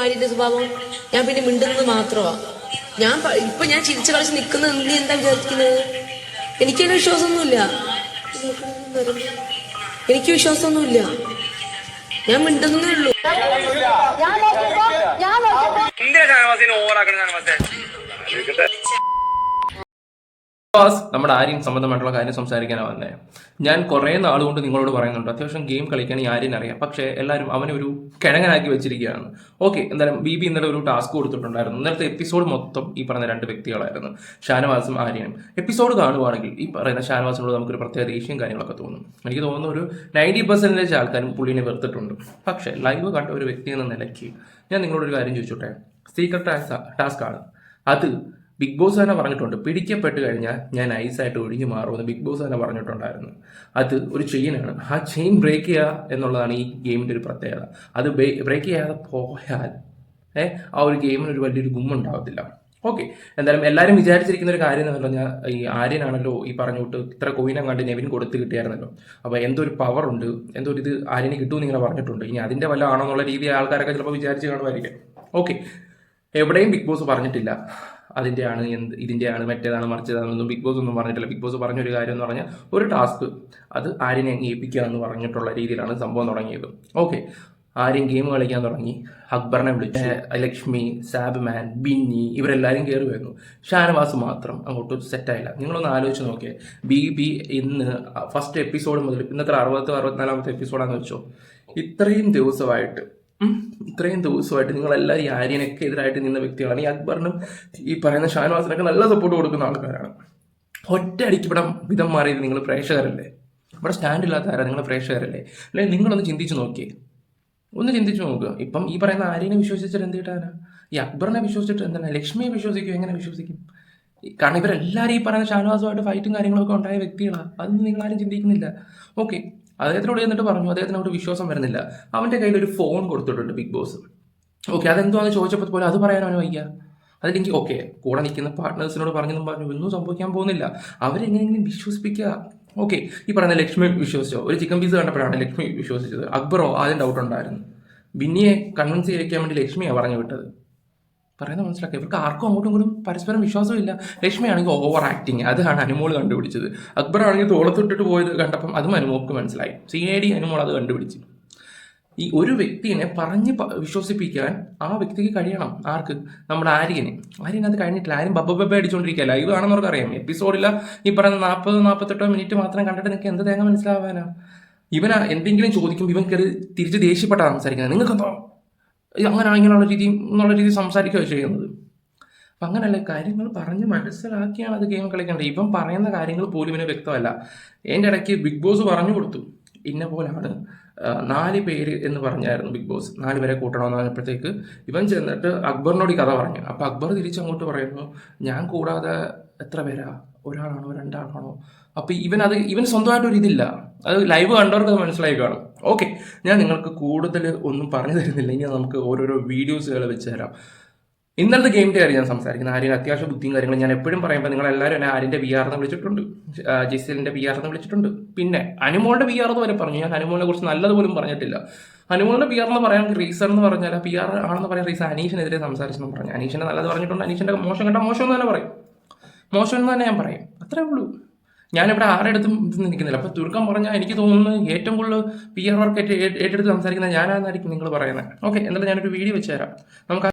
ആര്യന്റെ സ്വഭാവം ഞാൻ പിന്നെ മിണ്ടുന്നത് മാത്രമാ. ഞാൻ ഇപ്പൊ ഞാൻ ചിരിച്ചു കളിച്ച് നിൽക്കുന്നത് നീ എന്താ വിചാരിക്കുന്നത്? എനിക്കതിന് വിശ്വാസമൊന്നുമില്ല. എനിക്ക് വിശ്വാസമൊന്നുമില്ല. ഞാൻ മിണ്ടുന്നേ ഉള്ളൂ. ഷാനവാസിനെ ഓവറാക്കണ നമ്മുടെ ആര്യൻ സംബന്ധമായിട്ടുള്ള കാര്യം സംസാരിക്കാനാണ് വന്നേ. ഞാൻ കുറേ നാളുകൊണ്ട് നിങ്ങളോട് പറയുന്നുണ്ട്. അത്യാവശ്യം ഗെയിം കളിക്കാൻ ഈ ആര്യൻ അറിയാം. പക്ഷേ എല്ലാവരും അവനെ ഒരു കിഴങ്ങനാക്കി വെച്ചിരിക്കുകയാണ്. ഓക്കെ എന്തായാലും ബി ബി ഇന്നലെ ഒരു ടാസ്ക് കൊടുത്തിട്ടുണ്ടായിരുന്നു. ഇന്നലത്തെ എപ്പിസോഡ് മൊത്തം ഈ പറഞ്ഞ രണ്ട് വ്യക്തികളായിരുന്നു. ഷാനവാസും ആര്യനും. എപ്പിസോഡ് കാണുവാണെങ്കിൽ ഈ പറയുന്ന ഷാനവാസിനോട് നമുക്കൊരു പ്രത്യേക ദേഷ്യം കാര്യങ്ങളൊക്കെ തോന്നും. എനിക്ക് തോന്നുന്നു ഒരു നയന്റി പെർസെന്റേജ് ആൾക്കാരും പുള്ളിനെ വെറുത്തിട്ടുണ്ട്. പക്ഷേ ലൈവ് കണ്ട ഒരു വ്യക്തി എന്ന നിലയ്ക്ക് ഞാൻ നിങ്ങളോടൊരു കാര്യം ചോദിച്ചോട്ടെ? സീക്രട്ട് ടാസ്ക് ആണ്. അത് ബിഗ് ബോസ് തന്നെ പറഞ്ഞിട്ടുണ്ട്. പിടിക്കപ്പെട്ട് കഴിഞ്ഞാൽ ഞാൻ ഐസായിട്ട് ഒഴിഞ്ഞു മാറുമെന്ന് ബിഗ് ബോസ് തന്നെ പറഞ്ഞിട്ടുണ്ടായിരുന്നു. അത് ഒരു ചെയിനാണ്. ആ ചെയിൻ ബ്രേക്ക് ചെയ്യുക എന്നുള്ളതാണ് ഈ ഗെയിമിന്റെ ഒരു പ്രത്യേകത. അത് ബ്രേക്ക് ചെയ്യാതെ പോയാൽ ഏ ആ ഒരു ഗെയിമിന് ഒരു വലിയൊരു ഗുമ്മ ഗുമ്മുണ്ടാവത്തില്ല ഓക്കെ. എന്തായാലും എല്ലാവരും വിചാരിച്ചിരിക്കുന്ന ഒരു കാര്യം എന്ന് പറഞ്ഞാൽ ഈ ആര്യനാണല്ലോ ഈ പറഞ്ഞുകൊണ്ട് ഇത്ര കോയിനം കണ്ട് നെവിൻ കൊടുത്ത് കിട്ടിയായിരുന്നല്ലോ. അപ്പോൾ എന്തോ ഒരു പവർ ഉണ്ട്. എന്തോ ഒരു ഇത് ആര്യന് കിട്ടുമെന്ന് ഇങ്ങനെ പറഞ്ഞിട്ടുണ്ട്. ഇനി അതിന്റെ വല്ല ആണോ എന്നുള്ള രീതി ആൾക്കാരൊക്കെ ചിലപ്പോൾ വിചാരിച്ച് കാണുമായിരിക്കും. ഓക്കെ. എവിടെയും ബിഗ് ബോസ് പറഞ്ഞിട്ടില്ല. അതിന്റെയാണ് എന്ത് ഇതിന്റെയാണ് മറ്റേതാണ് മറിച്ചതാണെന്നൊന്നും ബിഗ് ബോസ് ഒന്നും പറഞ്ഞിട്ടില്ല. ബിഗ് ബോസ് പറഞ്ഞൊരു കാര്യം എന്ന് പറഞ്ഞാൽ ഒരു ടാസ്ക് അത് ആരിനെ അങ്ങ് ഏൽപ്പിക്കുക എന്ന് പറഞ്ഞിട്ടുള്ള രീതിയിലാണ് സംഭവം തുടങ്ങിയത്. ഓക്കെ ആരും ഗെയിം കളിക്കാൻ തുടങ്ങി. അക്ബറിനെ വിളിച്ച് ലക്ഷ്മി സാബ്മാൻ ബിന്നി ഇവരെല്ലാവരും കയറി വരുന്നു ഷാനവാസ് മാത്രം അങ്ങോട്ട് സെറ്റായില്ല. നിങ്ങളൊന്ന് ആലോചിച്ച് നോക്കിയേ. ബി ബി ഇന്ന് ഫസ്റ്റ് എപ്പിസോഡ് മുതൽ ഇന്നത്തെ അറുപത്തി അറുപത്തിനാലാമത്തെ എപ്പിസോഡാന്ന് വെച്ചോ. ഇത്രയും ദിവസമായിട്ട് ഇത്രയും ദിവസമായിട്ട് നിങ്ങളെല്ലാം ഈ ആര്യനൊക്കെ എതിരായിട്ട് നിന്ന വ്യക്തികളാണ്. ഈ അക്ബറിനും ഈ പറയുന്ന ഷാനവാസിനൊക്കെ നല്ല സപ്പോർട്ട് കൊടുക്കുന്ന ആൾക്കാരാണ്. ഒറ്റ ഇവിടെ വിധം മാറിയത് നിങ്ങൾ പ്രേക്ഷകരല്ലേ? ഇവിടെ സ്റ്റാൻഡ് ഇല്ലാത്ത ആരാ? നിങ്ങൾ പ്രേക്ഷകരല്ലേ? അല്ലെങ്കിൽ നിങ്ങളൊന്ന് ചിന്തിച്ചു നോക്കിയേ. ഒന്ന് ചിന്തിച്ചു നോക്കുക ഇപ്പം ഈ പറയുന്ന ആര്യനെ വിശ്വസിച്ചിട്ട് എന്ത് ഈ അക്ബറിനെ വിശ്വസിച്ചിട്ട് എന്താണ്? ലക്ഷ്മിയെ വിശ്വസിക്കും എങ്ങനെ വിശ്വസിക്കും? കാരണം ഇവരെല്ലാവരും ഈ പറയുന്ന ഷാനവാസുമായിട്ട് ഫൈറ്റും കാര്യങ്ങളൊക്കെ ഉണ്ടായ വ്യക്തികളാണ് അതൊന്നും നിങ്ങൾ ആരും ചിന്തിക്കുന്നില്ല. ഓക്കെ അദ്ദേഹത്തിനോട് എന്നിട്ട് പറഞ്ഞു അദ്ദേഹത്തിന് അദ്ദേഹത്തിനോട് വിശ്വാസം വരുന്നില്ല. അവന്റെ കയ്യിൽ ഒരു ഫോൺ കൊടുത്തിട്ടുണ്ട് ബിഗ് ബോസ് ഓക്കെ അതെന്തോന്ന് ചോദിച്ചപ്പോൾ പോലെ അത് പറയാൻ അവന് വയ്യ. അതിലെങ്കിൽ ഓക്കെ കൂടെ നിൽക്കുന്ന പാർട്ട്നേഴ്സിനോട് പറഞ്ഞെന്നും പറഞ്ഞു ഒന്നും സംഭവിക്കാൻ പോകുന്നില്ല. അവരെങ്ങനെയെങ്കിലും വിശ്വസിപ്പിക്കുക. ഓക്കെ ഈ പറയുന്ന ലക്ഷ്മി വിശ്വസിച്ചോ? ഒരു ചിക്കൻ പീസ് കണ്ടപ്പോഴാണ് ലക്ഷ്മി വിശ്വസിച്ചത്. അക്ബറോ ആദ്യം ഡൗട്ട് ഉണ്ടായിരുന്നു. ബിന്നിയെ കൺവിൻസ് ചെയ്യിക്കാൻ വേണ്ടി ലക്ഷ്മിയാണ് പറഞ്ഞു വിട്ടത്. പറയുന്നത് മനസ്സിലാക്കുക ഇവർക്ക് ആർക്കും അങ്ങോട്ടും ഇങ്ങോട്ടും പരസ്പരം വിശ്വാസമില്ല. ലക്ഷ്മിയാണെങ്കിൽ ഓവർ ആക്ടിങ് അതാണ് അനുമോൾ കണ്ടുപിടിച്ചത്. അക്ബർ ആണെങ്കിൽ തോളത്തൊട്ടിട്ട് പോയത് കണ്ടപ്പം അതും അനുമോൾക്ക് മനസ്സിലായി. സി ഐ ഡി അനുമോൾ അത് കണ്ടുപിടിച്ചു. ഈ ഒരു വ്യക്തിനെ പറഞ്ഞ് വിശ്വസിപ്പിക്കാൻ ആ വ്യക്തിക്ക് കഴിയണം. ആർക്ക്? നമ്മുടെ ആര്യന്. ആര്യൻ അത് കഴിഞ്ഞിട്ടില്ല. ആരും ബബ്ബ ബബ്ബ അടിച്ചുകൊണ്ടിരിക്കുക ലൈവ് ആണെന്നവർക്ക് അറിയാം. എപ്പിസോഡില്ല ഈ പറഞ്ഞ നാൽപ്പത് നാൽപ്പത്തെട്ടോ മിനിറ്റ് മാത്രം കണ്ടിട്ട് നിങ്ങൾക്ക് എന്ത് തേങ്ങ മനസ്സിലാവാനാ? ഇവനാ എന്തെങ്കിലും ചോദിക്കുമ്പോൾ ഇവൻ കയറി തിരിച്ച് ദേഷ്യപ്പെട്ടാണ് സംസാരിക്കുന്നത്. നിങ്ങൾക്ക് എന്തോ ഇത് അങ്ങനെ ഇങ്ങനെയുള്ള രീതി എന്നുള്ള രീതി സംസാരിക്കുകയോ ചെയ്യുന്നത്. അപ്പം അങ്ങനെയല്ല കാര്യങ്ങൾ പറഞ്ഞ് മനസ്സിലാക്കിയാണ് അത് ഗെയിം കളിക്കേണ്ടത്. ഇവൻ പറയുന്ന കാര്യങ്ങൾ പോലും ഇവന് വ്യക്തമല്ല. എന്റെ ഇടയ്ക്ക് ബിഗ് ബോസ് പറഞ്ഞു കൊടുത്തു. ഇന്ന പോലാണ് നാല് പേര് എന്ന് പറഞ്ഞായിരുന്നു ബിഗ് ബോസ്. നാല് പേരെ കൂട്ടണമെന്ന് പറഞ്ഞപ്പോഴത്തേക്ക് ഇവൻ ചെന്നിട്ട് അക്ബറിനോട് കഥ പറഞ്ഞു. അപ്പം അക്ബർ തിരിച്ചങ്ങോട്ട് പറയുന്നു ഞാൻ കൂടാതെ എത്ര പേരാ? ഒരാളാണോ? രണ്ടാളാണോ? അപ്പം ഇവൻ അത് ഇവൻ സ്വന്തമായിട്ട് ഒരു ഇതില്ല അത് ലൈവ് കണ്ടവർക്ക് അത് മനസ്സിലായി കാണും. ഓക്കെ ഞാൻ നിങ്ങൾക്ക് കൂടുതൽ ഒന്നും പറഞ്ഞു തരുന്നില്ലെങ്കിൽ നമുക്ക് ഓരോരോ വീഡിയോസുകൾ വെച്ച് തരാം. ഇന്നലത്തെ ഗെയിമിന്റെ കാര്യം ഞാൻ സംസാരിക്കുന്നത് ആര്യൻ അത്യാവശ്യ ബുദ്ധിയും കാര്യങ്ങളും ഞാൻ എപ്പോഴും പറയുമ്പോൾ നിങ്ങൾ എല്ലാവരും എന്നെ ആര്യന്റെ വി ആർ എന്ന് വിളിച്ചിട്ടുണ്ട്. ആ, വി ബി എന്ന് വിളിച്ചിട്ടുണ്ട്. പിന്നെ അനുമോളുടെ വി ആർന്ന് വരെ പറഞ്ഞു. ഞാൻ അനുമോളിനെ കുറിച്ച് നല്ലതുപോലും പറഞ്ഞിട്ടില്ല. ആർ എന്ന് പറയാൻ റീസൺ എന്ന് പറഞ്ഞാൽ പി ആർ ആണെന്ന് പറയാൻ റീസൺ അനീഷിനെതിരെ സംസാരിച്ചെന്ന് പറഞ്ഞു. അനീഷിനെ നല്ലത് പറഞ്ഞിട്ടുണ്ട്. അനീഷിന്റെ മോശം കണ്ട മോശം എന്ന് തന്നെ പറയും. മോശം എന്ന് തന്നെ ഞാൻ പറയും. അത്രേ ഉള്ളൂ. ഞാനിവിടെ ആരെടുത്തും ഇത് നിൽക്കുന്നില്ല. അപ്പോൾ ചുരുക്കം പറഞ്ഞാൽ എനിക്ക് തോന്നുന്നു ഏറ്റവും കൂടുതൽ പി ആർ വർക്ക് ഏറ്റെടുത്ത് സംസാരിക്കുന്നത് ഞാനാണെന്നായിരിക്കും നിങ്ങൾ പറയുന്നത്. ഓക്കെ എന്തായാലും ഞാനൊരു വീഡിയോ വെച്ച് തരാം. നമുക്ക്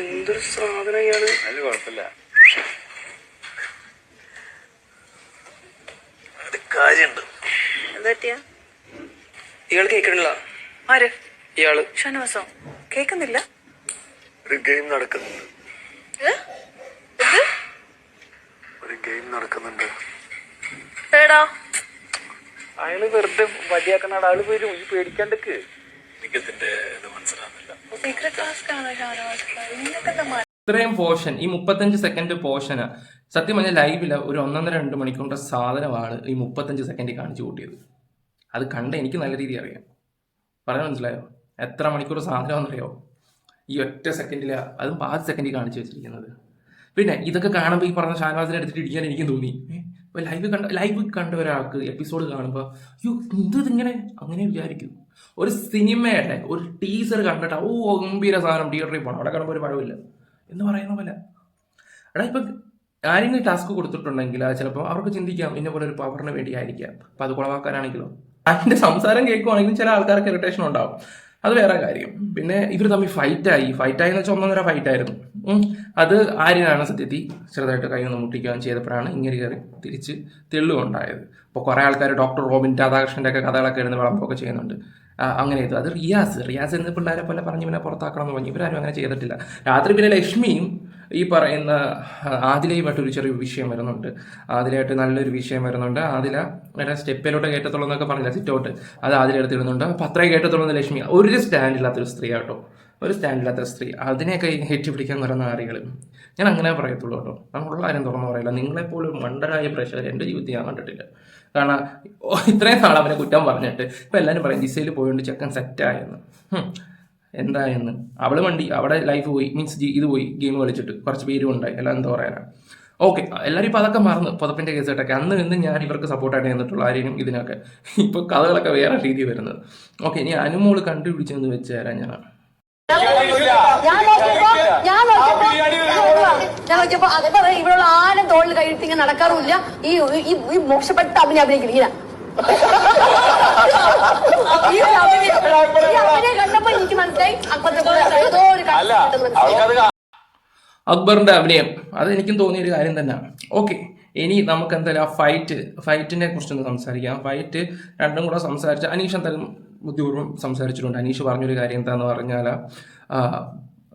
എന്തൊരു സാധനം ഇയാൾ? കുഴപ്പമില്ല. കാര്യമുണ്ട്. ഇയാൾ കേൾക്കണില്ല. ആര്? ഇയാൾ. ഷാനവാസോ? കേക്കുന്നില്ല ഒരു ഗെയിം നടക്കുന്നുണ്ട് ഏ? എന്ത്? ഒരു ഗെയിം നടക്കുന്നുണ്ട്. എടാ. അയാൾ വെറുതെ വടിയാക്കണ ആൾ വരും ഈ പേടിക്കണ്ടക്ക് എനിക്കതിന്റെ ഇത് മനസ്സിലാകുന്നില്ല സീക്രട്ട് ടാസ്ക് ആണോ ഷാനവാസ് നിങ്ങൾക്കെന്താ മ- ഇത്രയും പോർഷൻ ഈ മുപ്പത്തഞ്ച് സെക്കൻഡ് പോർഷന് സത്യം പറഞ്ഞാൽ ലൈവിൽ ഒരു ഒന്നൊന്നര രണ്ട് മണിക്കൂറിന്റെ സാധനമാണ് ഈ മുപ്പത്തഞ്ച് സെക്കൻഡിൽ കാണിച്ചു കൂട്ടിയത്. അത് കണ്ട എനിക്ക് നല്ല രീതി അറിയാം. പറയാൻ മനസ്സിലായോ? എത്ര മണിക്കൂർ സാധനമാണെന്നറിയോ? ഈ ഒറ്റ സെക്കൻഡിലാണ് അതും പാതി സെക്കൻഡിൽ കാണിച്ചു വെച്ചിരിക്കുന്നത്. പിന്നെ ഇതൊക്കെ കാണുമ്പോൾ ഈ പറഞ്ഞ ഷാനവാസിനെ എടുത്തിട്ട് ഇടിക്കാൻ എനിക്ക് തോന്നി. ഇപ്പൊ ലൈവ് കണ്ട ലൈവ് കണ്ട ഒരാൾക്ക് എപ്പിസോഡ് കാണുമ്പോൾ അയ്യോ ഇതിങ്ങനെ? അങ്ങനെ വിചാരിക്കും. ഒരു സിനിമയുടെ ഒരു ടീസർ കണ്ടിട്ട് ഓ ഗംഭീര സാധനം തിയേറ്ററിൽ പോകണം അവിടെ കാണുമ്പോൾ ഒരു പഴവില്ല എന്ന് പറയുന്ന പോലെ. എടാ ഇപ്പം ആരെങ്കിലും ടാസ്ക് കൊടുത്തിട്ടുണ്ടെങ്കിൽ അത് ചിലപ്പോൾ അവർക്ക് ചിന്തിക്കാം ഇന്ന പോലെ ഒരു പവറിന് വേണ്ടി ആയിരിക്കാം അപ്പം അത് കുളവാക്കാനാണെങ്കിലോ? അതിന്റെ സംസാരം കേൾക്കുവാണെങ്കിലും ചില ആൾക്കാർക്ക് ഇറിറ്റേഷൻ ഉണ്ടാവും. അത് വേറെ കാര്യം. പിന്നെ ഇവർ തമ്മിൽ ഫൈറ്റായി ഫൈറ്റായി എന്ന് വെച്ചാൽ ഒന്നൊന്നര ഫൈറ്റായിരുന്നു. അത് ആര്യനാണ് സത്യത്തിൽ ചെറുതായിട്ട് കൈ ഒന്ന് മുട്ടിക്കുകയും ചെയ്തപ്പോഴാണ് ഇങ്ങനെ കയറി തിരിച്ച് തെള്ളുകൊണ്ടായത് അപ്പോൾ കുറേ ആൾക്കാർ ഡോക്ടർ റോബിൻ രാധാകൃഷ്ണന്റെ ഒക്കെ കഥകളൊക്കെ എഴുതുന്ന വിളമ്പൊക്കെ ചെയ്യുന്നുണ്ട്. അങ്ങനെ ഇത് അത് റിയാസ്. റിയാസ് എന്ന് പിള്ളേരെ പോലെ പറഞ്ഞ് ഇവനെ പുറത്താക്കണം എന്ന് പറഞ്ഞു. ഇവരാരും അങ്ങനെ ചെയ്തിട്ടില്ല. രാത്രി പിന്നെ ലക്ഷ്മിയും ഈ പറയുന്ന ആദിലയുമായിട്ടൊരു ചെറിയ വിഷയം വരുന്നുണ്ട്. ആദിലായിട്ട് നല്ലൊരു വിഷയം വരുന്നുണ്ട്. ആദില മറ്റേ സ്റ്റെപ്പിലോട്ട് കയറ്റത്തുള്ളൂ എന്നൊക്കെ പറഞ്ഞില്ല സിറ്റോട്ട്? അത് ആദില ഇടുന്നുണ്ട്. അപ്പം അത്രയും കയറ്റത്തുള്ളൂ ലക്ഷ്മി ഒരു സ്റ്റാൻഡില്ലാത്തൊരു സ്ത്രീ ആട്ടോ ഒരു സ്റ്റാൻഡില്ലാത്ത സ്ത്രീ. അതിനെയൊക്കെ ഏറ്റു പിടിക്കാൻ വരുന്ന ആളുകൾ ഞാൻ അങ്ങനെ പറയത്തുള്ളൂ കേട്ടോ. നമ്മളുള്ള ആരും തുറന്നു പറയില്ല. നിങ്ങളെപ്പോലും മണ്ടരായ പ്രഷർ എന്റെ ജീവിതത്തിൽ ഞാൻ കണ്ടിട്ടില്ല. കാരണം ഇത്രയും നാൾ അവനെ കുറ്റം പറഞ്ഞിട്ട് ഇപ്പം എല്ലാവരും പറയും ദിശയിൽ പോയോണ്ട് ചെക്കൻ സെറ്റായെന്ന് ഹും. എന്തായെന്ന് അവൾ വണ്ടി അവിടെ ലൈഫ് പോയി മീൻസ് ഇത് പോയി ഗെയിം കളിച്ചിട്ട് കുറച്ച് പേരും ഉണ്ടായി എല്ലാം എന്താ പറയാനാ. ഓക്കെ എല്ലാവരും ഇപ്പം അതൊക്കെ മറന്ന് പുതപ്പിന്റെ കേസായിട്ടൊക്കെ അന്ന് നിന്ന് ഞാൻ ഇവർക്ക് സപ്പോർട്ടായിട്ട് നിന്നിട്ടുള്ള ആരെയും ഇതിനൊക്കെ. ഇപ്പോൾ കഥകളൊക്കെ വേറെ രീതി വരുന്നത്. ഓക്കെ ഇനി അനുമോൾ കണ്ടുപിടിച്ചെന്ന് വെച്ച് തരാം ഞാൻ. ഞാൻ നോക്കിയപ്പോ ആരും തോളിൽ കഴിഞ്ഞിട്ട് ഇങ്ങനെ നടക്കാറുമില്ല. ഈ- ഈ മോശപ്പെട്ട അഭിനയ അഭിനയിക്കില്ല അക്ബറിന്റെ അഭിനയം. അത് എനിക്കും തോന്നിയ ഒരു കാര്യം തന്നെയാണ് ഓക്കെ ഇനി നമുക്ക് എന്തായാലും ആ ഫൈറ്റ് ഫൈറ്റിനെ കുറിച്ചൊന്ന് സംസാരിക്കാം. ഫൈറ്റ് രണ്ടും കൂടെ സംസാരിച്ച അനീഷ് എന്തായാലും ബുദ്ധിപൂർവം സംസാരിച്ചിട്ടുണ്ട്. അനീഷ് പറഞ്ഞൊരു കാര്യം എന്താന്ന് പറഞ്ഞാൽ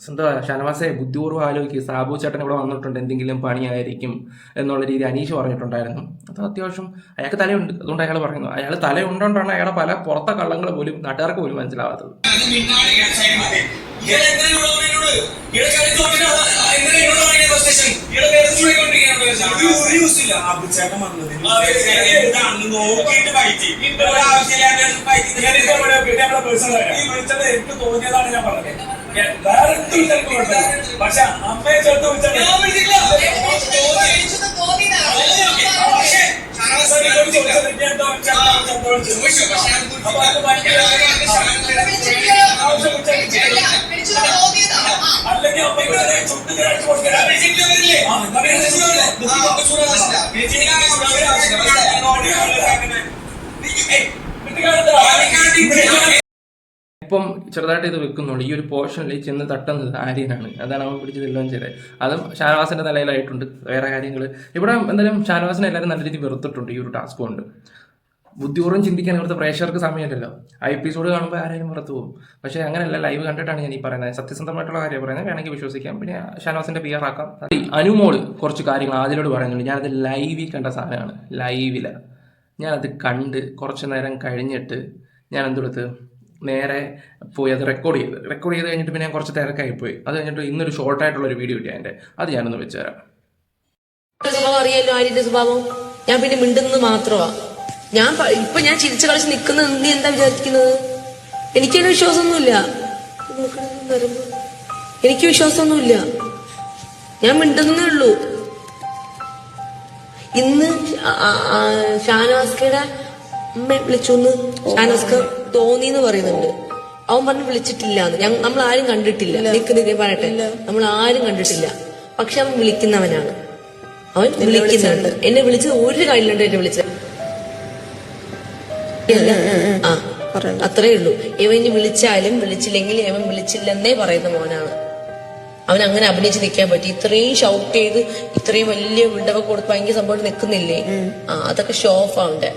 എന്താ ഷനവാസെ ബുദ്ധിപൂർവം ആലോചിക്കുക സാബു ചേട്ടൻ ഇവിടെ വന്നിട്ടുണ്ട് എന്തെങ്കിലും പണിയായിരിക്കും എന്നുള്ള രീതി അനീഷ് പറഞ്ഞിട്ടുണ്ടായിരുന്നു അത് അത്യാവശ്യം അയാൾക്ക് തലയുണ്ട് അതുകൊണ്ട് അയാൾ പറയുന്നു അയാൾ തലയുണ്ടോണ്ടാണ് അയാളെ പല പുറത്തെ കള്ളങ്ങൾ പോലും നാട്ടുകാർക്ക് പോലും മനസ്സിലാവാത്തത് ഞാൻ പറഞ്ഞത് പക്ഷെ അമ്മയെ ചേർത്ത് അല്ലെങ്കിൽ അമ്മയ്ക്ക് ചുട്ടും കഴിച്ചു കൊടുക്കണം ഇപ്പം ചെറുതായിട്ട് ഇത് വെക്കുന്നുള്ളൂ. ഈ ഒരു പോർഷനിൽ ചെന്ന് തട്ടുന്നത് ആര്യനാണ്. അതാണ് അവൻ പിടിച്ച് തെല്ലുകയും ചെയ്തത്. അതും ഷാനവാസിന്റെ നിലയിലായിട്ടുണ്ട് വേറെ കാര്യങ്ങൾ ഇവിടെ എന്തായാലും ഷാനവാസിനെ എല്ലാവരും നല്ല രീതിയിൽ വെറുത്തിട്ടുണ്ട് ഈ ഒരു ടാസ്ക് കൊണ്ട്. ബുദ്ധിപൂർവം ചിന്തിക്കാൻ ഇവിടുത്തെ പ്രേക്ഷകർക്ക് സമയമില്ലല്ലോ. ആ എപ്പിസോഡ് കാണുമ്പോൾ ആരെങ്കിലും പുറത്തു പോകും. പക്ഷേ അങ്ങനെയല്ല ലൈവ് കണ്ടിട്ടാണ് ഞാൻ ഈ പറയുന്നത്. സത്യസന്ധമായിട്ടുള്ള കാര്യം പറയുന്നത് വേണമെങ്കിൽ വിശ്വസിക്കാം. പിന്നെ ഷാനവാസിന്റെ പി ആർ ആക്കാം. അനുമോൾ കുറച്ച് കാര്യങ്ങൾ ആദ്യലോട് പറയുന്നുണ്ട്. ഞാനത് ലൈവിൽ കണ്ട സാധനമാണ്. ലൈവില ഞാനത് കണ്ട് കുറച്ച് നേരം കഴിഞ്ഞിട്ട് ഞാൻ എന്തെടുത്ത് നേരെ പോയി അത് റെക്കോർഡ് ചെയ്ത്. റെക്കോർഡ് ചെയ്ത് കഴിഞ്ഞിട്ട് പിന്നെ ഞാൻ കുറച്ച് തിരക്കായി പോയി അത് കഴിഞ്ഞിട്ട് ഇന്നൊരു ഷോർട്ടായിട്ടുള്ള ഒരു വീഡിയോ കിട്ടി എന്റെ അത് ഞാനൊന്ന് വെച്ചുതരാം. ആര്യന്റെ സ്വഭാവം? ഞാൻ പിന്നെ മിണ്ടുന്നത് മാത്രമാ. ഞാൻ ഇപ്പൊ ഞാൻ ചിരിച്ചു കളിച്ച് നിൽക്കുന്നത് നീ എന്താ വിചാരിക്കുന്നത്? എനിക്കതിന് വിശ്വാസമൊന്നുമില്ല. എനിക്ക് വിശ്വാസമൊന്നുമില്ല. ഞാൻ മിണ്ടുന്നേ ഉള്ളൂ. ഇന്ന് ഷാനവാസ്കയുടെ അമ്മ വിളിച്ചൊന്ന്. തോന്നി എന്ന് പറയുന്നുണ്ട്. അവൻ പറഞ്ഞു വിളിച്ചിട്ടില്ല നമ്മൾ ആരും കണ്ടിട്ടില്ല. നിക്ക് പറയട്ടെ. നമ്മൾ ആരും കണ്ടിട്ടില്ല. പക്ഷെ അവൻ വിളിക്കുന്നവനാണ്. അവൻ വിളിക്കുന്നുണ്ട്. എന്നെ വിളിച്ചത് ഒരു കാര്യമുണ്ട് എന്നെ വിളിച്ചത് ആ അത്രേ ഉള്ളൂ. ഇവൻ ഇനി വിളിച്ചാലും വിളിച്ചില്ലെങ്കിൽ ഇവൻ വിളിച്ചില്ലെന്നേ പറയുന്ന മോനാണ്. അവൻ അങ്ങനെ അഭിനയിച്ച് നിൽക്കാൻ പറ്റി. ഇത്രയും ഷൗട്ട് ചെയ്ത് ഇത്രയും വലിയ വിടവ കൊടുത്ത് ഭയങ്കര സംഭവം നിൽക്കുന്നില്ലേ ആ അതൊക്കെ ഷോ ഓഫ് ആവണ്ടേ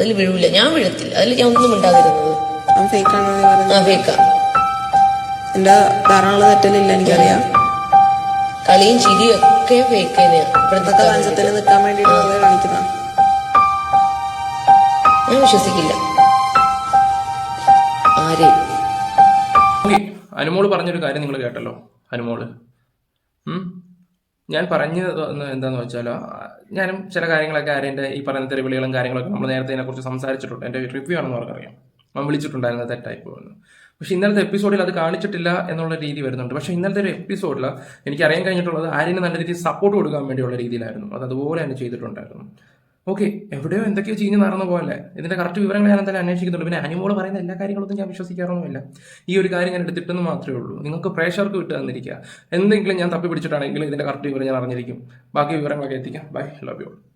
അതിൽ വീഴില്ല ഞാൻ വീഴത്തില്ല. അതിൽ ഞാൻ ഒന്നും പറഞ്ഞു ആ ഫേക്ക. എന്റെ ധാരാളം തെറ്റലില്ല എനിക്കറിയാം. കളിയും ചിരിയും ഒക്കെ ഫേക്ക് നിൽക്കാൻ കാണിക്കുന്ന. ഞാൻ വിശ്വസിക്കില്ല. ആരെയും അനുമോൾ പറഞ്ഞൊരു കാര്യം നിങ്ങൾ കേട്ടല്ലോ. അനുമോൾ. ഉം? ഞാൻ പറഞ്ഞു എന്താന്ന് വെച്ചാലോ ഞാനും ചില കാര്യങ്ങളൊക്കെ ആരെന്റെ ഈ പറയുന്ന തെരുവിളികളും കാര്യങ്ങളൊക്കെ നമ്മൾ നേരത്തെ ഇതിനെക്കുറിച്ച് സംസാരിച്ചിട്ടുണ്ട്. എന്റെ റിവ്യൂ ആണെന്ന് അവർക്കറിയാം. അവൻ വിളിച്ചിട്ടുണ്ടായിരുന്നത് തെറ്റായി പോകുന്നു പക്ഷെ ഇന്നലത്തെ എപ്പിസോഡിൽ അത് കാണിച്ചിട്ടില്ല എന്നുള്ള രീതി വരുന്നുണ്ട്. പക്ഷേ ഇന്നലത്തെ ഒരു എപ്പിസോഡിൽ എനിക്ക് അറിയാൻ കഴിഞ്ഞിട്ടുള്ളത് ആര്യന് നല്ല രീതിയിൽ സപ്പോർട്ട് കൊടുക്കാൻ വേണ്ടിയുള്ള രീതിയിലായിരുന്നു. അത് അതുപോലെ തന്നെ ചെയ്തിട്ടുണ്ടായിരുന്നു. ഓക്കെ എവിടെയോ എന്തൊക്കെയോ ചീഞ്ഞ് നടന്ന പോലെ ഇതിന്റെ കറക്റ്റ് വിവരങ്ങൾ ഞാൻ എന്തായാലും അന്വേഷിക്കുന്നുള്ളൂ പിന്നെ അനിമോൾ പറയുന്ന എല്ലാ കാര്യങ്ങളൊന്നും ഞാൻ വിശ്വസിക്കാറൊന്നുമില്ല. ഈ ഒരു കാര്യം ഞാൻ എടുത്തിട്ടെന്ന് മാത്രമേ ഉള്ളൂ. നിങ്ങൾക്ക് പ്രേക്ഷകർക്ക് വിട്ട് തന്നിരിക്കുക. എന്തെങ്കിലും ഞാൻ തപ്പി പിടിച്ചിട്ടാണെങ്കിലും ഇതിന്റെ കറക്റ്റ് വിവരം ഞാൻ അറിഞ്ഞിരിക്കും. ബാക്കി വിവരങ്ങളൊക്കെ എത്തിക്കാം. Bye love you